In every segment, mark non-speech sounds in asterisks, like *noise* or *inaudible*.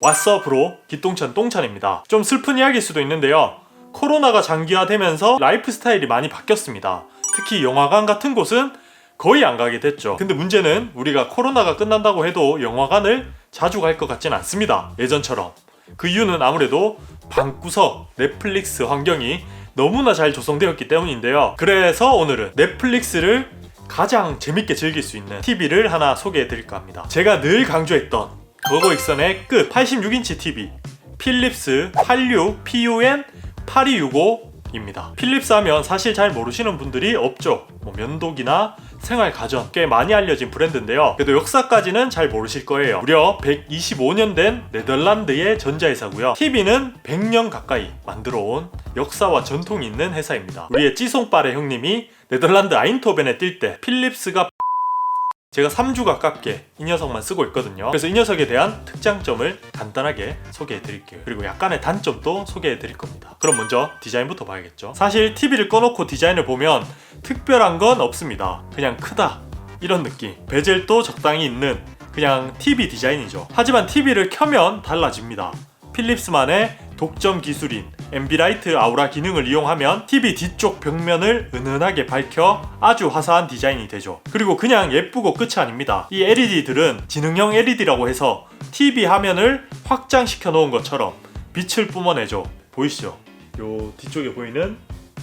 왓썹으로 기똥찬 똥찬입니다. 좀 슬픈 이야기일 수도 있는데요. 코로나가 장기화되면서 라이프 스타일이 많이 바뀌었습니다. 특히 영화관 같은 곳은 거의 안 가게 됐죠. 근데 문제는 우리가 코로나가 끝난다고 해도 영화관을 자주 갈 것 같진 않습니다. 예전처럼. 그 이유는 아무래도 방구석 넷플릭스 환경이 너무나 잘 조성되었기 때문인데요. 그래서 오늘은 넷플릭스를 가장 재밌게 즐길 수 있는 TV를 하나 소개해 드릴까 합니다. 제가 늘 강조했던 거거 익선의 끝 86인치 TV 필립스 86 PUN 8265입니다. 필립스 하면 사실 잘 모르시는 분들이 없죠. 뭐 면도기나 생활 가전 꽤 많이 알려진 브랜드인데요. 그래도 역사까지는 잘 모르실 거예요. 무려 125년 된 네덜란드의 전자회사고요. TV는 100년 가까이 만들어 온 역사와 전통이 있는 회사입니다. 우리의 찌송빠레 형님이 네덜란드 아인토벤에 뛸 때 필립스가 제가 3주 가깝게 이 녀석만 쓰고 있거든요. 그래서 이 녀석에 대한 특장점을 간단하게 소개해 드릴게요. 그리고 약간의 단점도 소개해 드릴 겁니다. 그럼 먼저 디자인부터 봐야겠죠. 사실 TV를 꺼놓고 디자인을 보면 특별한 건 없습니다. 그냥 크다. 이런 느낌. 베젤도 적당히 있는 그냥 TV 디자인이죠. 하지만 TV를 켜면 달라집니다. 필립스만의 독점 기술인 앰비라이트 아우라 기능을 이용하면 TV 뒤쪽 벽면을 은은하게 밝혀 아주 화사한 디자인이 되죠. 그리고 그냥 예쁘고 끝이 아닙니다. 이 LED들은 지능형 LED라고 해서 TV 화면을 확장시켜 놓은 것처럼 빛을 뿜어내죠. 보이시죠? 요 뒤쪽에 보이는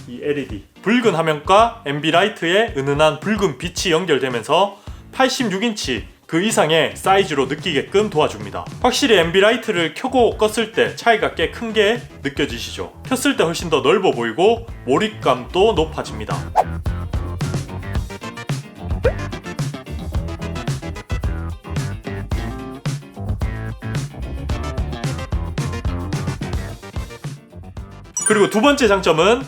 이 LED 붉은 화면과 앰비라이트의 은은한 붉은 빛이 연결되면서 86인치 그 이상의 사이즈로 느끼게끔 도와줍니다. 확실히 앰비라이트를 켜고 껐을 때 차이가 꽤 큰 게 느껴지시죠? 켰을 때 훨씬 더 넓어 보이고 몰입감도 높아집니다. 그리고 두 번째 장점은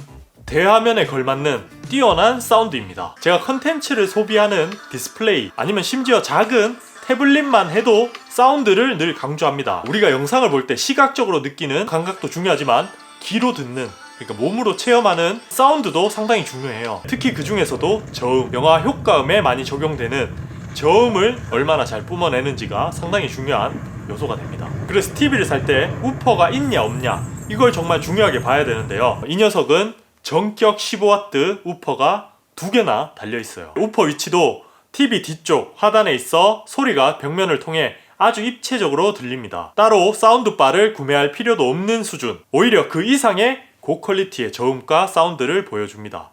대화면에 걸맞는 뛰어난 사운드입니다. 제가 컨텐츠를 소비하는 디스플레이 아니면 심지어 작은 태블릿만 해도 사운드를 늘 강조합니다. 우리가 영상을 볼 때 시각적으로 느끼는 감각도 중요하지만 귀로 듣는 그러니까 몸으로 체험하는 사운드도 상당히 중요해요. 특히 그 중에서도 저음, 영화 효과음에 많이 적용되는 저음을 얼마나 잘 뿜어내는지가 상당히 중요한 요소가 됩니다. 그래서 TV를 살 때 우퍼가 있냐 없냐 이걸 정말 중요하게 봐야 되는데요. 이 녀석은 전격 15W 우퍼가 두 개나 달려 있어요. 우퍼 위치도 TV 뒤쪽 하단에 있어 소리가 벽면을 통해 아주 입체적으로 들립니다. 따로 사운드바를 구매할 필요도 없는 수준. 오히려 그 이상의 고퀄리티의 저음과 사운드를 보여줍니다.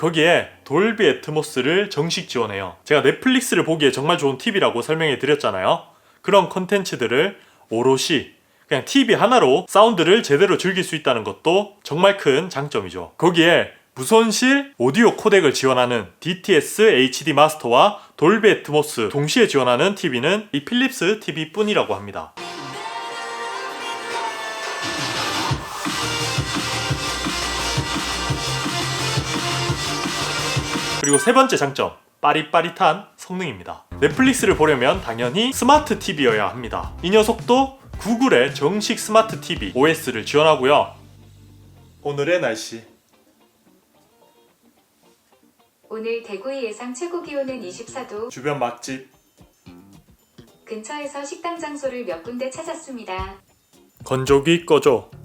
거기에 돌비 애트모스를 정식 지원해요. 제가 넷플릭스를 보기에 정말 좋은 TV라고 설명해 드렸잖아요. 그런 컨텐츠들을 오롯이 그냥 TV 하나로 사운드를 제대로 즐길 수 있다는 것도 정말 큰 장점이죠. 거기에 무손실 오디오 코덱을 지원하는 DTS HD 마스터와 돌비 애트모스 동시에 지원하는 TV는 이 필립스 TV 뿐이라고 합니다. 그리고 세 번째 장점 빠릿빠릿한 성능입니다. 넷플릭스를 보려면 당연히 스마트 TV여야 합니다. 이 녀석도 구글의 정식 스마트 TV OS를 지원하고요. 오늘의 날씨 오늘 대구의 예상 최고 기온은 24도. 주변 맛집 근처에서 식당 장소를 몇 군데 찾았습니다. 건조기 꺼줘 네,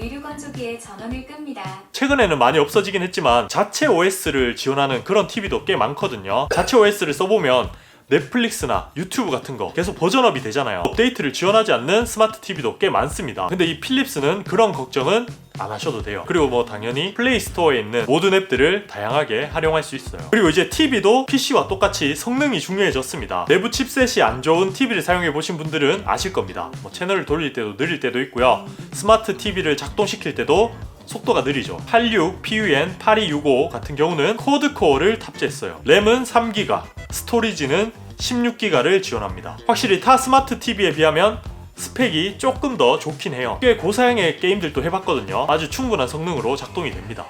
의류 건조기에 전원을 끕니다. 최근에는 많이 없어지긴 했지만 자체 OS를 지원하는 그런 TV도 꽤 많거든요. 자체 OS를 써보면 넷플릭스나 유튜브 같은 거 계속 버전업이 되잖아요. 업데이트를 지원하지 않는 스마트 TV도 꽤 많습니다. 근데 이 필립스는 그런 걱정은 안 하셔도 돼요. 그리고 뭐 당연히 플레이 스토어에 있는 모든 앱들을 다양하게 활용할 수 있어요. 그리고 이제 TV도 PC와 똑같이 성능이 중요해졌습니다. 내부 칩셋이 안 좋은 TV를 사용해 보신 분들은 아실 겁니다. 뭐 채널을 돌릴 때도 느릴 때도 있고요. 스마트 TV를 작동시킬 때도 속도가 느리죠. 86 PUN 8265 같은 경우는 코드 코어를 탑재했어요. 램은 3기가, 스토리지는 16기가를 지원합니다. 확실히 타 스마트 TV에 비하면 스펙이 조금 더 좋긴 해요. 꽤 고사양의 게임들도 해봤거든요. 아주 충분한 성능으로 작동이 됩니다.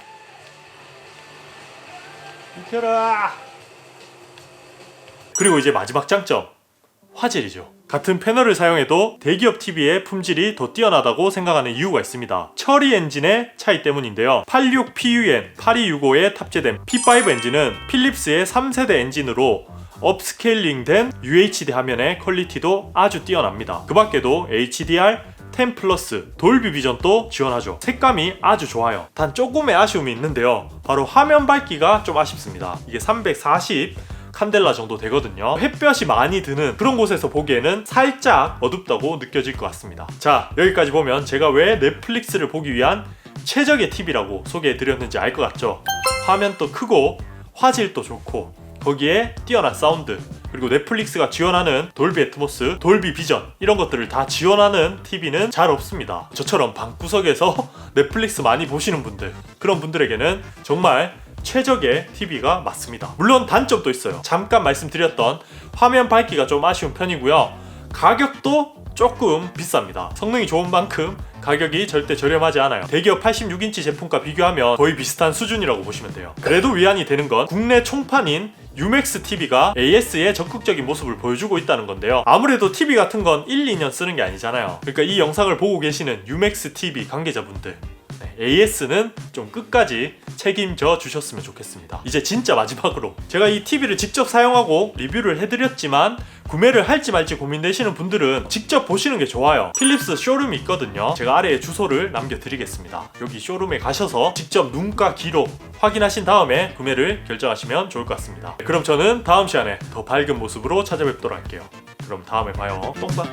비켜라. 그리고 이제 마지막 장점 화질이죠. 같은 패널을 사용해도 대기업 TV의 품질이 더 뛰어나다고 생각하는 이유가 있습니다. 처리 엔진의 차이 때문인데요. 86PUN 8265에 탑재된 P5 엔진은 필립스의 3세대 엔진으로 업스케일링된 UHD 화면의 퀄리티도 아주 뛰어납니다. 그 밖에도 HDR 10 플러스 돌비 비전도 지원하죠. 색감이 아주 좋아요. 단 조금의 아쉬움이 있는데요. 바로 화면 밝기가 좀 아쉽습니다. 이게 340 칸델라 정도 되거든요. 햇볕이 많이 드는 그런 곳에서 보기에는 살짝 어둡다고 느껴질 것 같습니다. 자, 여기까지 보면 제가 왜 넷플릭스를 보기 위한 최적의 TV라고 소개해 드렸는지 알 것 같죠? 화면도 크고 화질도 좋고 거기에 뛰어난 사운드 그리고 넷플릭스가 지원하는 돌비 애트모스, 돌비 비전 이런 것들을 다 지원하는 TV는 잘 없습니다. 저처럼 방구석에서 *laughs* 넷플릭스 많이 보시는 분들 그런 분들에게는 정말 최적의 TV가 맞습니다. 물론 단점도 있어요. 잠깐 말씀드렸던 화면 밝기가 좀 아쉬운 편이고요. 가격도 조금 비쌉니다. 성능이 좋은 만큼 가격이 절대 저렴하지 않아요. 대기업 86인치 제품과 비교하면 거의 비슷한 수준이라고 보시면 돼요. 그래도 위안이 되는 건 국내 총판인 유맥스 TV가 AS의 적극적인 모습을 보여주고 있다는 건데요. 아무래도 TV 같은 건 1, 2년 쓰는 게 아니잖아요. 그러니까 이 영상을 보고 계시는 유맥스 TV 관계자분들 AS는 좀 끝까지 책임져 주셨으면 좋겠습니다. 이제 진짜 마지막으로 제가 이 TV를 직접 사용하고 리뷰를 해드렸지만 구매를 할지 말지 고민되시는 분들은 직접 보시는 게 좋아요. 필립스 쇼룸이 있거든요. 제가 아래에 주소를 남겨드리겠습니다. 여기 쇼룸에 가셔서 직접 눈과 귀로 확인하신 다음에 구매를 결정하시면 좋을 것 같습니다. 그럼 저는 다음 시간에 더 밝은 모습으로 찾아뵙도록 할게요. 그럼 다음에 봐요. 똥싸.